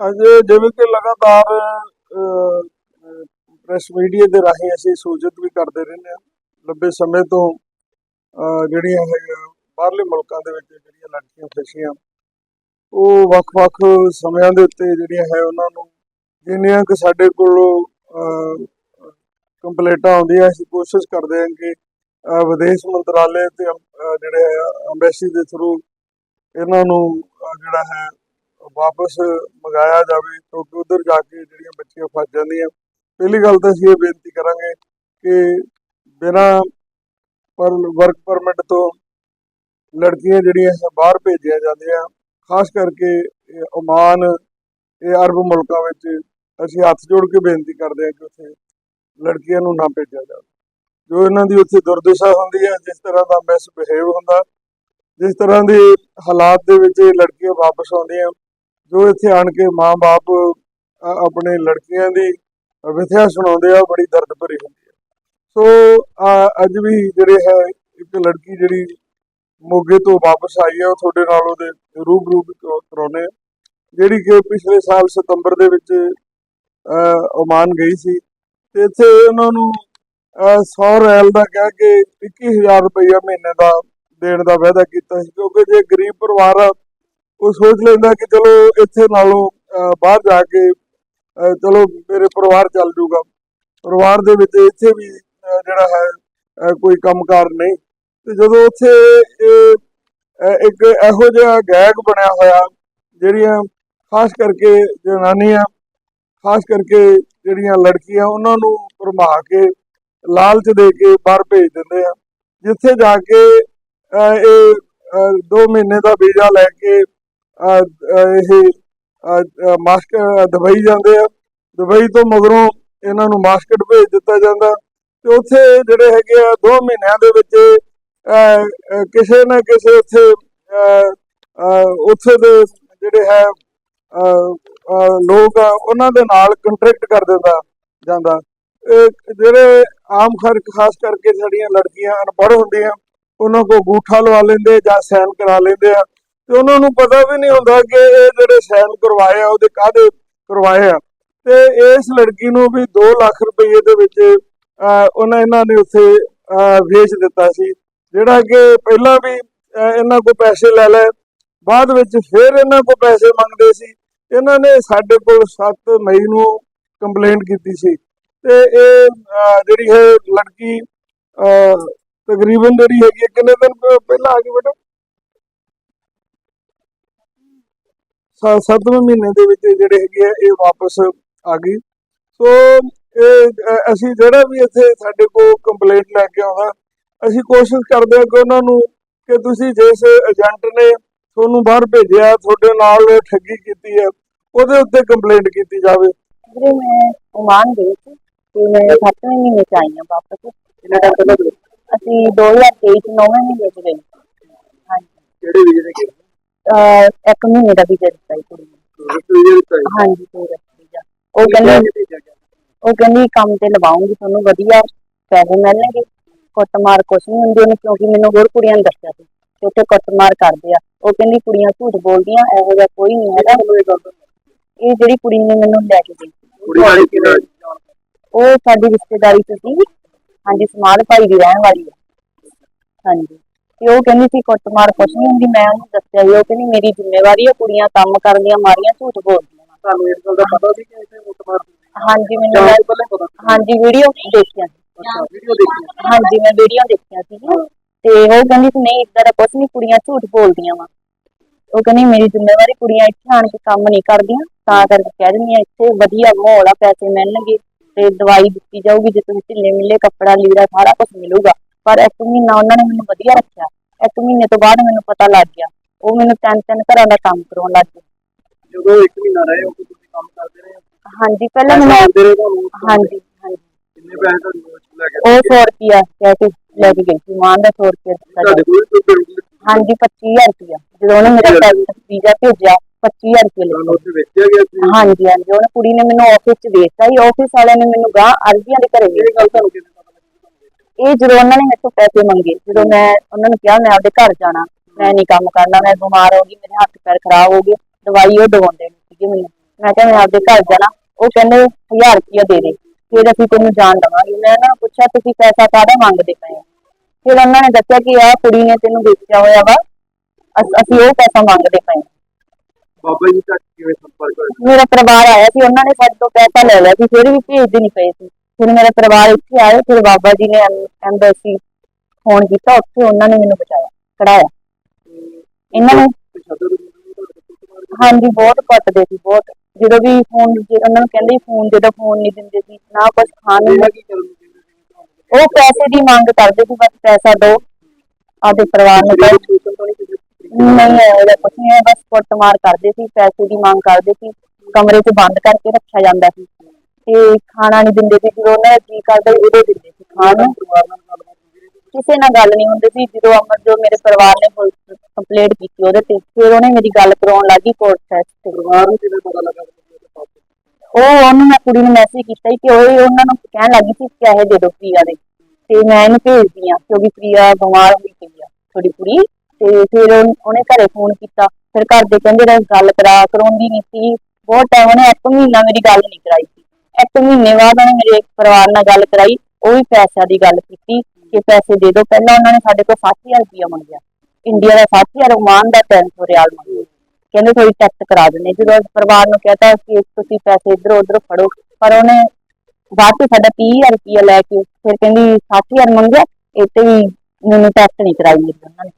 ਅੱਜ ਜਿਵੇਂ ਕਿ ਲਗਾਤਾਰ ਪ੍ਰੈਸ ਮੀਡੀਆ ਦੇ ਰਾਹੀਂ ਅਸੀਂ ਸੂਚਿਤ ਵੀ ਕਰਦੇ ਰਹਿੰਦੇ ਹਾਂ। ਲੰਬੇ ਸਮੇਂ ਤੋਂ ਜਿਹੜੀਆਂ ਹੈਗੀਆਂ ਬਾਹਰਲੇ ਮੁਲਕਾਂ ਦੇ ਵਿੱਚ ਜਿਹੜੀਆਂ ਲੜਕੀਆਂ ਫਸੀਆਂ ਉਹ ਵੱਖ-ਵੱਖ ਸਮਿਆਂ ਦੇ ਉੱਤੇ ਜਿਹੜੀਆਂ ਹੈ ਉਹਨਾਂ ਨੂੰ ਜਿੰਨੀਆਂ ਕਿ ਸਾਡੇ ਕੋਲ ਕੰਪਲੇਂਟਾਂ ਆਉਂਦੀਆਂ ਅਸੀਂ ਕੋਸ਼ਿਸ਼ ਕਰਦੇ ਹਾਂ ਕਿ ਵਿਦੇਸ਼ ਮੰਤਰਾਲੇ ਤੇ ਅਹ, ਜਿਹੜੇ ਅੰਬੈਸੀ ਦੇ ਥਰੂ ਇਹਨਾਂ ਨੂੰ ਜਿਹੜਾ ਹੈ ਵਾਪਸ ਮੰਗਾਇਆ ਜਾਵੇ ਕਿਉਂਕਿ ਉਧਰ ਜਾ ਕੇ ਜਿਹੜੀਆਂ ਬੱਚੀਆਂ ਫਸ ਜਾਂਦੀਆਂ। ਪਹਿਲੀ ਗੱਲ ਤਾਂ ਅਸੀਂ ਇਹ ਬੇਨਤੀ ਕਰਾਂਗੇ ਕਿ ਬਿਨਾਂ ਪਰ ਵਰਕ ਪਰਮਿਟ ਤੋਂ ਲੜਕੀਆਂ ਜਿਹੜੀਆਂ ਬਾਹਰ ਭੇਜੀਆਂ ਜਾਂਦੀਆਂ, ਖਾਸ ਕਰਕੇ ਇਹ ਓਮਾਨ ਇਹ ਅਰਬ ਮੁਲਕਾਂ ਵਿੱਚ ਅਸੀਂ ਹੱਥ ਜੋੜ ਕੇ ਬੇਨਤੀ ਕਰਦੇ ਹਾਂ ਕਿ ਉੱਥੇ ਲੜਕੀਆਂ ਨੂੰ ਨਾ ਭੇਜਿਆ ਜਾਵੇ। ਜੋ ਇਹਨਾਂ ਦੀ ਉੱਥੇ ਦੁਰਦਸ਼ਾ ਹੁੰਦੀ ਹੈ, ਜਿਸ ਤਰ੍ਹਾਂ ਦਾ ਮਿਸਬਿਹੇਵ ਹੁੰਦਾ, ਜਿਸ ਤਰ੍ਹਾਂ ਦੇ ਹਾਲਾਤ ਦੇ ਵਿੱਚ ਇਹ ਲੜਕੀਆਂ ਵਾਪਸ ਆਉਂਦੀਆਂ ਜੋ ਇੱਥੇ ਆਣ ਕੇ ਮਾਂ-ਬਾਪ ਆਪਣੇ ਲੜਕੀਆਂ ਦੀ ਵਿਥਿਆ ਸੁਣਾਉਂਦੇ ਆ ਬੜੀ ਦਰਦ ਭਰੀ ਹੁੰਦੀ ਹੈ ਸੋ ਅੱਜ ਵੀ ਜਿਹੜੇ ਹੈ ਇੱਕ ਲੜਕੀ ਜਿਹੜੀ ਮੋਗੇ ਤੋਂ ਵਾਪਸ ਆਈ ਹੈ ਉਹ ਤੁਹਾਡੇ ਨਾਲ ਉਹਦੇ ਰੂਬਰੂ ਵੀ ਕਰਾਉਂਦੇ ਆ। ਜਿਹੜੀ ਕਿ ਪਿਛਲੇ ਸਾਲ ਸਤੰਬਰ ਦੇ ਵਿੱਚ ਅ, ਓਮਾਨ ਗਈ ਸੀ। ਤੇ ਇੱਥੇ ਉਹਨਾਂ ਨੂੰ ਅ, 100 ਰੈਲ ਦਾ ਕਹਿ ਕੇ 21000 ਰੁਪਈਆ ਮਹੀਨੇ ਦਾ ਦੇਣ ਦਾ ਵਾਅਦਾ ਕੀਤਾ ਸੀ ਕਿਉਂਕਿ ਜੇ ਗਰੀਬ ਪਰਿਵਾਰ ਆ ਉਹ ਸੋਚ ਲੈਂਦਾ ਕਿ ਚਲੋ ਇੱਥੇ ਨਾਲੋਂ ਬਾਹਰ ਜਾ ਕੇ ਚਲੋ ਮੇਰੇ ਪਰਿਵਾਰ ਚੱਲ ਜੂਗਾ। ਪਰਿਵਾਰ ਦੇ ਵਿੱਚ ਇੱਥੇ ਵੀ ਜਿਹੜਾ ਹੈ ਅਹ, ਕੋਈ ਕੰਮਕਾਰ ਨਹੀਂ। ਤੇ ਜਦੋਂ ਉੱਥੇ ਇਹ ਇੱਕ ਇਹੋ ਜਿਹਾ ਗੈਗ ਬਣਿਆ ਹੋਇਆ ਜਿਹੜੀਆਂ ਖਾਸ ਕਰਕੇ ਜਨਾਨੀਆਂ ਖਾਸ ਕਰਕੇ ਜਿਹੜੀਆਂ ਲੜਕੀਆਂ ਉਹਨਾਂ ਨੂੰ ਭਰਮਾ ਕੇ ਲਾਲਚ ਦੇ ਕੇ ਬਾਹਰ ਭੇਜ ਦਿੰਦੇ ਆ। ਜਿੱਥੇ ਜਾ ਕੇ ਇਹ 2 ਮਹੀਨੇ ਦਾ ਵੀਜ਼ਾ ਲੈ ਕੇ ਇਹ ਮਾਸਕ ਦੁਬਈ ਜਾਂਦੇ ਆ। ਦੁਬਈ ਤੋਂ ਮਗਰੋਂ ਇਹਨਾਂ ਨੂੰ ਮਾਸਕਟ ਭੇਜ ਦਿੱਤਾ ਜਾਂਦਾ। ਤੇ ਉੱਥੇ ਜਿਹੜੇ ਹੈਗੇ ਆ 2 ਮਹੀਨਿਆਂ ਦੇ ਵਿੱਚ ਕਿਸੇ ਨਾ ਕਿਸੇ ਉੱਥੇ ਉੱਥੇ ਦੇ ਜਿਹੜੇ ਹੈ ਲੋਕ ਆ, ਉਹਨਾਂ ਦੇ ਨਾਲ ਕੰਟਰੈਕਟ ਕਰ ਦਿੰਦਾ ਜਾਂਦਾ। ਜਿਹੜੇ ਆਮ ਖਰ ਖਾਸ ਕਰਕੇ ਸਾਡੀਆਂ ਲੜਕੀਆਂ ਅਨਪੜ੍ਹ ਹੁੰਦੀਆਂ, ਉਹਨਾਂ ਕੋ ਗੂਠਾ ਲਵਾ ਲੈਂਦੇ ਜਾਂ ਸਾਈਨ ਕਰਾ ਲੈਂਦੇ ਆ। ਤੇ ਉਹਨਾਂ ਨੂੰ ਪਤਾ ਵੀ ਨਹੀਂ ਹੁੰਦਾ ਕਿ ਇਹ ਜਿਹੜੇ ਸਾਈਨ ਕਰਵਾਏ ਆ ਉਹਦੇ ਕਾਹਦੇ ਕਰਵਾਏ ਆ। ਤੇ ਇਸ ਲੜਕੀ ਨੂੰ ਵੀ 2 ਲੱਖ ਰੁਪਏ ਦੇ ਵਿੱਚ ਉਹਨਾਂ ਇਹਨਾਂ ਨੇ ਉੱਥੇ ਵੇਚ ਦਿੱਤਾ ਸੀ। ਜਿਹੜਾ ਕਿ ਪਹਿਲਾਂ ਵੀ ਇਹਨਾਂ ਕੋ ਪੈਸੇ ਲੈ ਲਏ। ਬਾਅਦ ਵਿੱਚ ਫਿਰ ਇਹਨਾਂ ਕੋ ਪੈਸੇ ਮੰਗਦੇ ਸੀ। ਇਹਨਾਂ ਨੇ ਸਾਡੇ ਕੋਲ 7 ਮਈ ਨੂੰ ਕੰਪਲੇਂਟ ਕੀਤੀ ਸੀ। ਤੇ ਇਹ ਜਿਹੜੀ ਹੈ ਲੜਕੀ ਤਕਰੀਬਨ ਜਿਹੜੀ ਹੈਗੀ ਹੈ, ਕਿੰਨੇ ਦਿਨ ਪਹਿਲਾਂ ਆ ਗਈ ਬੇਟਾ? 7ਵੇਂ ਮਹੀਨੇ ਦੇ ਵਿੱਚ ਜਿਹੜੇ ਹੈਗੇ ਆ ਇਹ ਵਾਪਸ ਆ ਗਈ। ਸੋ ਇਹ ਅਸੀਂ ਜਿਹੜਾ ਵੀ ਇੱਥੇ ਸਾਡੇ ਕੋਲ ਕੰਪਲੇਂਟ ਲੈ ਕੇ ਆਉਂਦਾ ਅਸੀਂ ਕੋਸ਼ਿਸ਼ ਕਰਦੇ ਹਾਂ ਕਿ ਉਹਨਾਂ ਨੂੰ ਕਿ ਤੁਸੀਂ ਜਿਸ ਏਜੰਟ ਨੇ ਤੁਹਾਨੂੰ ਬਾਹਰ ਭੇਜਿਆ ਤੁਹਾਡੇ ਨਾਲ ਠੱਗੀ ਕੀਤੀ ਹੈ ਉਹਦੇ ਉੱਤੇ ਕੰਪਲੇਂਟ ਕੀਤੀ ਜਾਵੇ। ਅਸੀਂ 2023 9ਵੇਂ ਮਹੀਨੇ ਚ ਗਏ। ਹਾਂਜੀ। ਕਿਹੜੇ ਵੀਜ਼ੇ ਤੇ ਅਹ ਇੱਕ ਮਹੀਨੇ ਦਾ ਵੀਜ਼ਾ ਦਿੱਤਾ ਸੀ ਕੁੜੀ ਨੂੰ। ਹਾਂਜੀ ਵੀਜ਼ਾ ਉਹ ਕਹਿੰਦੀ ਉਹ ਕਹਿੰਦੀ ਕੰਮ ਤੇ ਲਵਾਉਂਗੀ ਤੁਹਾਨੂੰ ਵਧੀਆ ਪੈਸੇ ਮਿਲਣਗੇ। ਕੁੱਟਮਾਰ ਕੁਛ ਨਹੀਂ ਹੁੰਦੀ ਉਹਨੇ ਕਿਉਂਕਿ ਮੈਨੂੰ ਹੋਰ ਕੁੜੀਆਂ ਨੇ ਦੱਸਿਆ ਸੀ ਕਿ ਉੱਥੇ ਕੁੱਟਮਾਰ ਕਰਦੇ ਆ। ਉਹ ਕਹਿੰਦੀ ਕੁੜੀਆਂ ਝੂਠ ਬੋਲਦੀਆਂ ਇਹੋ ਜਿਹਾ ਕੋਈ ਨਹੀਂ ਹੈਗਾ। ਇਹ ਜਿਹੜੀ ਕੁੜੀ ਨੇ ਮੈਨੂੰ ਲੈ ਕੇ ਗਈ। ਕੁੜੀ ਵਾਲੀ ਕਿਹੜਾ ਉਹ ਸਾਡੀ ਰਿਸ਼ਤੇਦਾਰੀ ਚ ਸੀ। ਹਾਂਜੀ ਸਮਾਲ ਭਾਈ ਦੀ ਰਹਿਣ ਵਾਲੀ ਹੈ ਹਾਂਜੀ। ਤੇ ਉਹ ਕਹਿੰਦੀ ਸੀ ਕੁੱਟਮਾਰ ਕੁਛ ਨਹੀਂ ਹੁੰਦੀ ਮੈਂ ਉਹਨੂੰ ਦੱਸਿਆ ਜੀ ਉਹ ਕਹਿੰਦੀ ਮੇਰੀ ਜ਼ਿੰਮੇਵਾਰੀ ਹੈ ਕੁੜੀਆਂ ਕੰਮ ਕਰਦੀਆਂ ਮਾਰੀਆਂ ਝੂਠ ਬੋਲਦੀਆਂ। ਵਾਂ। ਤੁਹਾਨੂੰ ਇਸ ਗੱਲ ਦਾ ਪਤਾ ਸੀ ਕਿ ਇੱਥੇ ਮੁੱਤਮਾਰ ਹਾਂਜੀ ਮੈਨੂੰ ਹਾਂਜੀ ਵੀਡੀਓ ਦੇਖਿਆ। ਸੀ। ਅੱਛਾ ਵੀਡੀਓ ਦੇਖੀ ਹਾਂਜੀ ਮੈਂ ਵੀਡੀਓ ਦੇਖਿਆ ਸੀ। ਤੇ ਉਹ ਕਹਿੰਦੀ ਸੀ ਨਹੀਂ ਇਦਾਂ ਦਾ ਕੁਛ ਨਹੀਂ ਕੁੜੀਆਂ ਝੂਠ ਬੋਲਦੀਆਂ ਵਾ। ਉਹ ਕਹਿੰਦੀ ਮੇਰੀ ਜ਼ਿੰਮੇਵਾਰੀ ਕੁੜੀਆਂ ਇੱਥੇ ਆਣ ਕੇ ਕੰਮ ਨਹੀਂ ਕਰਦੀਆਂ ਤਾਂ ਕਰਕੇ ਕਹਿ ਦਿੰਦੀਆਂ ਇੱਥੇ ਵਧੀਆ ਮਾਹੌਲ ਆ ਪੈਸੇ ਮਿਲਣਗੇ ਤੇ ਦਵਾਈ ਦਿੱਤੀ ਜਾਊਗੀ ਜੇ ਤੁਸੀਂ ਢਿੱਲੇ ਮਿਲੇ ਕੱਪੜਾ ਲੀੜਾ ਸਾਰਾ ਕੁਝ ਮਿਲੂਗਾ। ਪਰ ਇੱਕ ਮਹੀਨਾ ਉਹਨਾਂ ਨੇ ਮੈਨੂੰ ਵਧੀਆ ਰੱਖਿਆ। ਇੱਕ ਮਹੀਨੇ ਤੋਂ ਬਾਅਦ ਮੈਨੂੰ ਪਤਾ ਲੱਗ ਗਿਆ। ਉਹ ਮੈਨੂੰ ਤਿੰਨ ਤਿੰਨ ਘਰਾਂ ਦਾ ਕੰਮ ਕਰਾਉਣ ਲੱਗ ਗਏ। ਜਦੋਂ 1 ਮਹੀਨਾ ਰਹੇ ਉਹ ਤੁਸੀਂ ਕੰਮ ਕਰਦੇ ਰਹੇ ਹਾਂਜੀ ਪਹਿਲਾਂ ਮੈਨੂੰ ਆਉਂਦੇ ਰਹੇ ਤੁਹਾਨੂੰ ਹਾਂਜੀ ਹਾਂਜੀ। ਕਿੰਨੇ ਪੈਸੇ ਤੁਹਾਨੂੰ ਲੈ ਕੇ? ਉਹ 100 ਰੁਪਿਆ ਕਹਿ ਕੇ ਲੈ ਕੇ ਗਈ ਸੀ ਮਾਂ ਦਾ 100 ਰੁਪਿਆ ਦਿੱਤਾ ਤੁਹਾਡੇ ਕੋਲ ਕੋਈ ਪੇਮੈਂਟ ਹਾਂਜੀ 25000 ਰੁਪਇਆ ਜਦੋਂ ਉਹਨੇ ਮੇਰਾ ਟੈਕਸ ਵੀਜ਼ਾ ਭੇਜਿਆ 25000 ਰੁਪਇਆ ਲਿਆ ਤੁਹਾਨੂੰ ਉੱਥੇ ਵੇਚਿਆ ਗਿਆ ਸੀ? ਹਾਂਜੀ ਹਾਂਜੀ। ਉਹਨੇ ਕੁੜੀ ਨੇ ਮੈਨੂੰ ਆਫਿਸ 'ਚ ਦੇਤਾ ਸੀ। ਆਫਿਸ ਵਾਲਿਆਂ ਨੇ ਮੈਨੂੰ ਗਾਂ ਅਰਜ਼ੀਆਂ ਦੇ ਘਰੇ ਇਹ ਗੱਲ ਤੁਹਾਨੂੰ ਇਹ ਜਦੋਂ ਉਹਨਾਂ ਨੇ ਮੇਰੇ ਤੋਂ ਪੈਸੇ ਮੰਗੇ ਜਦੋਂ ਮੈਂ ਉਹਨਾਂ ਨੂੰ ਕਿਹਾ ਮੈਂ ਆਪਦੇ ਘਰ ਜਾਣਾ ਮੈਂ ਨਹੀਂ ਕੰਮ ਕਰਨਾ ਮੈਂ ਬਿਮਾਰ ਹੋ ਗਈ ਮੇਰੇ ਹੱਥ ਪੈਰ ਖਰਾਬ ਹੋ ਗਏ ਦਵਾਈ ਉਹ ਦਵਾਉਂਦੇ ਨੇ ਸੀਗੇ ਮੈਨੂੰ। ਮੈਂ ਕਿਹਾ ਮੈਂ ਆਪਦੇ ਘਰ ਜਾਣਾ ਉਹ ਕਹਿੰਦੇ 1000 ਰੁਪਇਆ ਦੇ ਦੇ ਫਿਰ ਅਸੀਂ ਤੈਨੂੰ ਜਾਣ ਦੇਵਾਂਗੇ। ਮੈਂ ਨਾ ਪੁੱਛਿਆ ਤੁਸੀਂ ਪੈਸਾ ਕਾਹਦਾ ਮੰਗਦੇ ਪਏ ਹੋ? ਫਿਰ ਉਹਨਾਂ ਨੇ ਦੱਸਿਆ ਕਿ ਆਹ ਕੁੜੀ ਨੇ ਤੈਨੂੰ ਵੇਚਿਆ ਹੋਇਆ ਵਾ ਅਸ- ਅਸੀਂ ਉਹ ਪੈਸਾ ਮੰਗਦੇ ਪਏ ਹਾਂ। ਬਾਬਾ ਜੀ ਤੱਕ ਕਿਵੇਂ ਸੰਪਰਕ ਹੋਇਆ? ਮੇਰਾ ਪਰਿਵਾਰ ਆਇਆ ਸੀ ਉਹਨਾਂ ਨੇ ਸਾਡੇ ਤੋਂ ਪੈਸਾ ਲੈ ਲਿਆ ਸੀ ਫਿਰ ਵੀ ਭੇਜਦੇ ਨਹੀਂ ਪਏ ਸੀ। ਫਿਰ ਮੇਰਾ ਪਰਿਵਾਰ ਇੱਥੇ ਆਇਆ ਫਿਰ ਬਾਬਾ ਜੀ ਨੇ ਐਮਬੈਸੀ ਫੋਨ ਕੀਤਾ ਉੱਥੇ ਉਹਨਾਂ ਨੇ ਮੈਨੂੰ ਬਚਾਇਆ, ਕਢਾਇਆ। ਇਹਨਾਂ ਨੂੰ ਹਾਂਜੀ, ਬਹੁਤ ਕੱਟਦੇ ਸੀ, ਬਹੁਤ। ਜਦੋਂ ਵੀ ਫੋਨ ਉਹਨਾਂ ਨੂੰ ਕਹਿੰਦੇ ਫੋਨ ਜਦੋਂ ਫੋਨ ਨਹੀਂ ਦਿੰਦੇ ਸੀ, ਨਾ ਕੁਝ ਖਾਣ ਨੂੰ ਉਹ ਪੈਸੇ ਦੀ ਮੰਗ ਕਰਦੇ ਸੀ, ਬਸ ਪੈਸਾ ਦਿਓ ਆਪਦੇ ਪਰਿਵਾਰ ਨੂੰ ਨਹੀਂ ਉਹਦਾ ਕੁਛ ਨਹੀਂ ਬਸ ਕੁੱਟਮਾਰ ਕਰਦੇ ਸੀ, ਪੈਸੇ ਦੀ ਮੰਗ ਕਰਦੇ ਸੀ, ਕਮਰੇ 'ਚ ਬੰਦ ਕਰਕੇ ਰੱਖਿਆ ਜਾਂਦਾ ਸੀ। ਤੇ ਖਾਣਾ ਨਹੀਂ ਦਿੰਦੇ ਸੀ ਜਦੋਂ ਉਹਨਾਂ ਦਾ ਜੀ ਕਰਦਾ ਸੀ ਉਦੋਂ ਦਿੰਦੇ ਸੀ ਖਾਣ। ਨੂੰ ਕਿਸੇ ਨਾਲ ਗੱਲ ਨਹੀਂ ਹੁੰਦੀ ਸੀ ਜਦੋਂ ਅਮਰ ਜੋ ਮੇਰੇ ਪਰਿਵਾਰ ਨੇ ਕੰਪਲੇਂਟ ਕੀਤੀ ਉਹਦੇ ਤੇ ਫਿਰ ਉਹਨੇ ਮੇਰੀ ਗੱਲ ਕਰਾਉਣ ਲੱਗੀ ਕੋਰਟ ਸੈਸ ਤੇ। ਪਰਿਵਾਰ ਨੂੰ ਕਿਵੇਂ ਪਤਾ ਲੱਗਾ ਉਹ ਉਹਨੂੰ ਮੈਂ ਕੁੜੀ ਨੂੰ ਮੈਸੇਜ ਕੀਤਾ ਕਿ ਉਹ ਉਹਨਾਂ ਨੂੰ ਕਹਿਣ ਲੱਗੀ ਸੀ ਕਿ ਇਹ ਦੇ ਦਿਓ ਪ੍ਰਿਆ ਦੇ। ਤੇ ਮੈਂ ਇਹਨੂੰ ਭੇਜਦੀ ਆ ਕਿਉਂਕਿ ਪ੍ਰਿਆ ਬਿਮਾਰ ਹੋਈ ਪਈ ਆ ਥੋੜੀ ਕੁੜੀ। ਤੇ ਫਿਰ ਉਹ- ਉਹਨੇ ਘਰੇ ਫੋਨ ਕੀਤਾ। ਫਿਰ ਘਰ ਦੇ ਕਹਿੰਦੇ ਰਹੇ ਗੱਲ ਕਰਾ ਕਰਾਉਂਦੀ ਨਹੀਂ ਸੀ। ਬਹੁਤ ਟਾਈਮ ਉਹਨੇ ਇੱਕ ਮਹੀਨਾ ਮੇਰੀ ਗੱਲ ਨਹੀਂ ਕਰਾਈ ਇੱਕ ਮਹੀਨੇ ਬਾਅਦ ਉਹਨੇ ਮੇਰੇ ਪਰਿਵਾਰ ਨਾਲ ਗੱਲ ਕਰਾਈ ਉਹ ਵੀ ਪੈਸਿਆਂ ਦੀ ਗੱਲ ਕੀਤੀ ਕਿ ਪੈਸੇ ਦੇ ਦਿਓ। ਪਹਿਲਾਂ ਉਹਨਾਂ ਨੇ ਸਾਡੇ ਕੋਲ 60000 ਰੁਪਇਆ ਮੰਗਿਆ। ਇੰਡੀਆ ਦਾ 60000 ਓਮਾਨ ਦਾ 300 ਰਿਆਲ ਮੰਗਿਆ। ਕਹਿੰਦੇ ਥੋੜੀ ਟੈਕਸ ਕਰਾ ਦਿੰਦੇ। ਜਦੋਂ ਪਰਿਵਾਰ ਨੂੰ ਕਹਤਾ ਕਿ ਤੁਸੀਂ ਪੈਸੇ ਇੱਧਰ ਉੱਧਰ ਫੜੋ ਪਰ ਉਹਨੇ ਬਾਅਦ ਚ ਸਾਡਾ 30000 ਰੁਪਇਆ ਲੈ ਕੇ ਫਿਰ ਕਹਿੰਦੀ 60000 ਮੰਗਿਆ ਇਹ ਤੇ ਵੀ ਮੈਨੂੰ ਟੈਕਸ ਨਹੀਂ ਕਰਾਈ ਮੇਰੀ ਉਹਨਾਂ ਨੇ।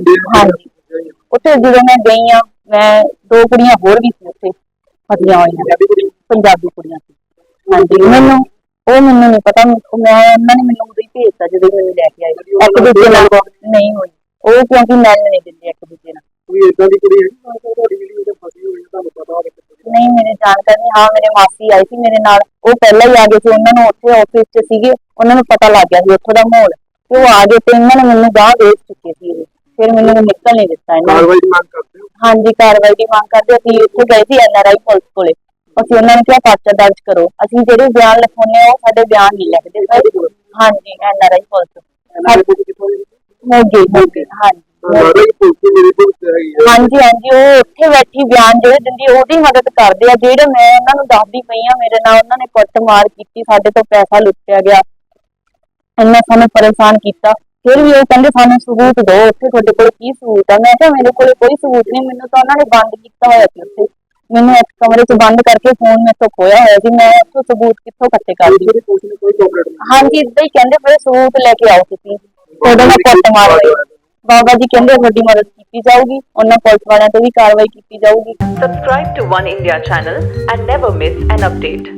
ਦੇ ਹਾਂਜੀ। ਉੱਥੇ ਜਦੋਂ ਮੈਂ ਗਈ ਆ ਮੈਂ ਦੋ ਕੁੜੀਆਂ ਹੋਰ ਵੀ ਸੀ ਉੱਥੇ ਫਸੀਆਂ ਹੋਈਆਂ ਪੰਜਾਬੀ ਕੁੜੀਆਂ ਸੀ। ਹਾਂਜੀ ਮੈਨੂੰ ਉਹ ਮੈਨੂੰ ਨਹੀਂ ਪਤਾ ਉਹ ਮੈਂ ਉਹਨਾਂ ਨੇ ਮੈਨੂੰ ਉਦੋਂ ਹੀ ਭੇਜਤਾ ਜਦੋਂ ਮੈਨੂੰ ਲੈ ਕੇ ਆਏ। ਇੱਕ ਦੂਜੇ ਨਾਲ ਨਹੀਂ ਹੋਈ। ਉਹ ਕਿਉਂਕਿ ਮਿਲਣ ਨਹੀਂ ਦਿੰਦੇ ਇੱਕ ਦੂਜੇ ਨਾਲ। ਕੋਈ ਇਦਾਂ ਦੀ ਕੁੜੀ ਹੈ ਤੁਹਾਡੀ ਜਿਹੜੀ ਉਹਦੇ ਫਸੀ ਹੋਈ ਹੈ ਤੁਹਾਨੂੰ ਪਤਾ ਹੋਵੇ ਕਿੱਥੇ ਨਹੀਂ ਮੇਰੇ ਜਾਣਕਾਰੀ ਨਹੀਂ। ਹਾਂ ਮੇਰੇ ਮਾਸੀ ਆਈ ਸੀ ਮੇਰੇ ਨਾਲ। ਉਹ ਪਹਿਲਾਂ ਹੀ ਆ ਗਏ ਸੀ। ਉਹਨਾਂ ਨੂੰ ਉੱਥੇ ਆਫਿਸ 'ਚ ਸੀਗੇ। ਉਹਨਾਂ ਨੂੰ ਪਤਾ ਲੱਗ ਗਿਆ ਸੀ ਉੱਥੋਂ ਦਾ ਮਾਹੌਲ। ਤੇ ਉਹ ਆ ਗਏ ਤੇ ਇਹਨਾਂ ਨੇ ਮੈਨੂੰ ਗਾਹ ਵੇਚ ਚੁੱਕੇ ਸੀ ਇਹ। ਫਿਰ ਮੈਨੂੰ ਨਿਕਲ ਨਹੀਂ ਦਿੱਤਾ ਇਹਨਾਂ ਨੇ। ਕਾਰਵਾਈ ਦੀ ਮੰਗ ਕਰਦੇ ਹੋ? ਹਾਂਜੀ ਕਾਰਵਾਈ ਦੀ ਮੰਗ ਕਰਦੇ ਅਸੀਂ ਉੱਥੇ ਗਏ ਸੀ ਐਨਆਰਆਈ ਪੁਲਿਸ ਕੋਲੇ। ਅਸੀਂ ਉਹਨਾਂ ਨੇ ਕਿਹਾ ਪਰਚਾ ਦਰਜ ਕਰੋ। ਅਸੀਂ ਜਿਹੜੇ ਬਿਆਨ ਲਿਖਾਉਂਦੇ ਆ ਉਹ ਸਾਡੇ ਬਿਆਨ ਨਹੀਂ ਲਿਖਦੇ। ਸਰ ਹਾਂਜੀ ਇਹਨਾਂ ਮੋਗੇ ਮੋਗੇ ਹਾਂਜੀ। ਲੱਗਦਾ ਕਿ ਪੁਲਿਸ ਹਾਂਜੀ ਹਾਂਜੀ ਉਹ ਉੱਥੇ ਬੈਠੀ ਬਿਆਨ ਜਿਹੜੇ ਦਿੰਦੀ ਉਹਦੀ ਮਦਦ ਕਰਦੇ ਆ। ਜਿਹੜੇ ਮੈਂ ਉਹਨਾਂ ਨੂੰ ਦੱਸਦੀ ਪਈ ਆ ਮੇਰੇ ਨਾਲ ਉਹਨਾਂ ਨੇ ਕੁੱਟਮਾਰ ਕੀਤੀ ਸਾਡੇ ਤੋਂ ਪੈਸਾ ਲੁੱਟਿਆ ਗਿਆ। ਇੰਨਾ ਸਾਨੂੰ ਪਰੇਸ਼ਾਨ ਕੀਤਾ। ਫਿਰ ਵੀ ਉਹ ਕਹਿੰਦੇ ਸਾਨੂੰ ਸਬੂਤ ਦਿਓ ਉੱਥੇ ਤੁਹਾਡੇ ਕੋਲ ਕੀ ਸਬੂਤ ਆ? ਮੈਂ ਕਿਹਾ ਮੇਰੇ ਕੋਲ ਕੋਈ ਸਬੂਤ ਨਹੀਂ ਮੈਨੂੰ ਤਾਂ ਉਹਨਾਂ ਨੇ ਬੰਦ ਕੀਤਾ ਹੋਇਆ ਸੀ ਉੱਥੇ। ਮੈਨੂੰ ਇੱਕ ਕਮਰੇ 'ਚ ਬੰਦ ਕਰਕੇ ਫੋਨ ਮੇਰੇ ਤੋਂ ਖੋਇਆ ਹੋਇਆ ਸੀ ਮੈਂ ਉੱਥੋਂ ਸਬੂਤ ਕਿੱਥੋਂ ਇਕੱਠੇ ਕਰਦੀ ਜਿਹੜੀ ਪੁਲਿਸ ਨੇ ਕੋਈ ਕੋਆਪਰੇਟ ਨਹੀਂ। ਹਾਂਜੀ ਇਦਾਂ ਹੀ ਕਹਿੰਦੇ ਪਏ ਸਬੂਤ ਲੈ ਕੇ ਆਓ ਤੁਸੀਂ। ਤੁਹਾਡੇ ਨਾਲ ਕੁੱਟਮਾਰ ਹੋਈ। ਬਾਬਾ ਜੀ ਕਹਿੰਦੇ ਤੁਹਾਡੀ ਮਦਦ ਕੀਤੀ ਜਾਊਗੀ ਉਹਨਾਂ ਪੁਲਿਸ ਵਾਲਿਆਂ ਤੇ ਵੀ ਕਾਰਵਾਈ ਕੀਤੀ ਜਾਊਗੀ। Subscribe to One India channel and never miss an update.